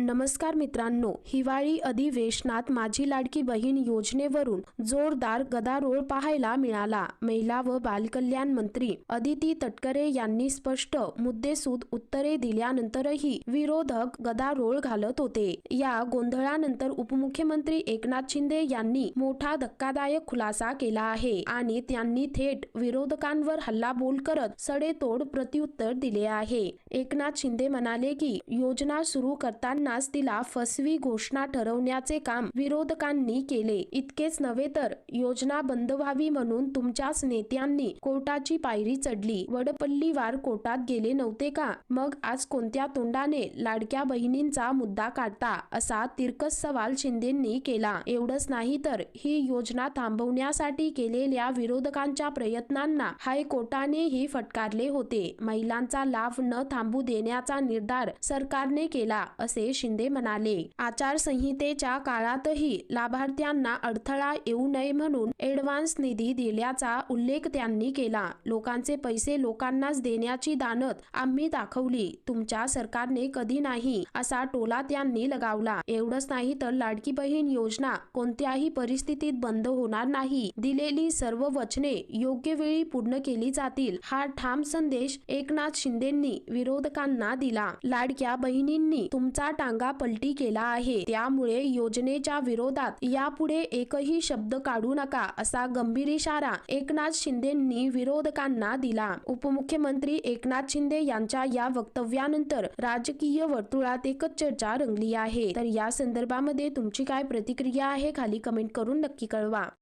नमस्कार मित्रांनो हिवाळी अधिवेशनात माझी लाडकी बहीण योजनेवरून जोरदार गदारोळ पाहायला मिळाला. महिला व बालकल्याण मंत्री अदिती तटकरे यांनी स्पष्ट मुद्देसूद उत्तरे दिल्यानंतरही विरोधक गदारोळ घालत होते. या गोंधळानंतर उपमुख्यमंत्री एकनाथ शिंदे यांनी मोठा धक्कादायक खुलासा केला आहे आणि त्यांनी थेट विरोधकांवर हल्लाबोल करत सडेतोड प्रत्युत्तर दिले आहे. एकनाथ शिंदे म्हणाले की योजना सुरू करताना करतानाच तिला फसवी घोषणा ठरवण्याचे काम विरोधकांनी केले. इतकेच नव्हे तर योजना बंद व्हावी म्हणून तुमच्याच नेत्यांनी कोर्टाची पायरी चढली. वडपल्लीवार कोर्टात गेले नव्हते का? मग आज कोणत्या तोंडाने लाडक्या बहिणींचा मुद्दा काढता? असा तिरकस सवाल शिंदेंनी केला. एवढंच नाही तर ही योजना थांबवण्यासाठी केलेल्या विरोधकांच्या प्रयत्नांना हायकोर्टानेही फटकारले होते. महिलांचा लाभ न थांबू देण्याचा निर्धार सरकारने केला असे शिंदे म्हणाले आचारसंहितेच्या काळातही लाभार्थ्यांना अडथळा येऊ नये म्हणून ऍडव्हान्स निधी दिल्याचा उल्लेख त्यांनी केला. लोकांचे पैसे लोकांनाच देण्याची दानत आम्ही दाखवली. तुमच्या सरकारने कधी नाही असा टोला त्यांनी लगावला. एवढंच नाही तर लाडकी बहीण योजना कोणत्याही परिस्थितीत बंद होणार नाही. दिलेली सर्व वचने योग्य वेळी पूर्ण केली जातील हा ठाम संदेश एकनाथ शिंदेंनी विरोधकांना दिला. लाडक्या बहिणींनी तुमचा टांगा पलटी केला आहे. त्यामुळे योजनेच्या विरोधात यापुढे एकही शब्द काढू नका असा गंभीर इशारा एकनाथ शिंदेंनी विरोधकांना दिला. उपमुख्यमंत्री एकनाथ शिंदे यांच्या या वक्तव्यानंतर राजकीय वर्तुळात एकच चर्चा रंगली आहे. तर या संदर्भामध्ये तुमची काय प्रतिक्रिया आहे खाली कमेंट करून नक्की कळवा.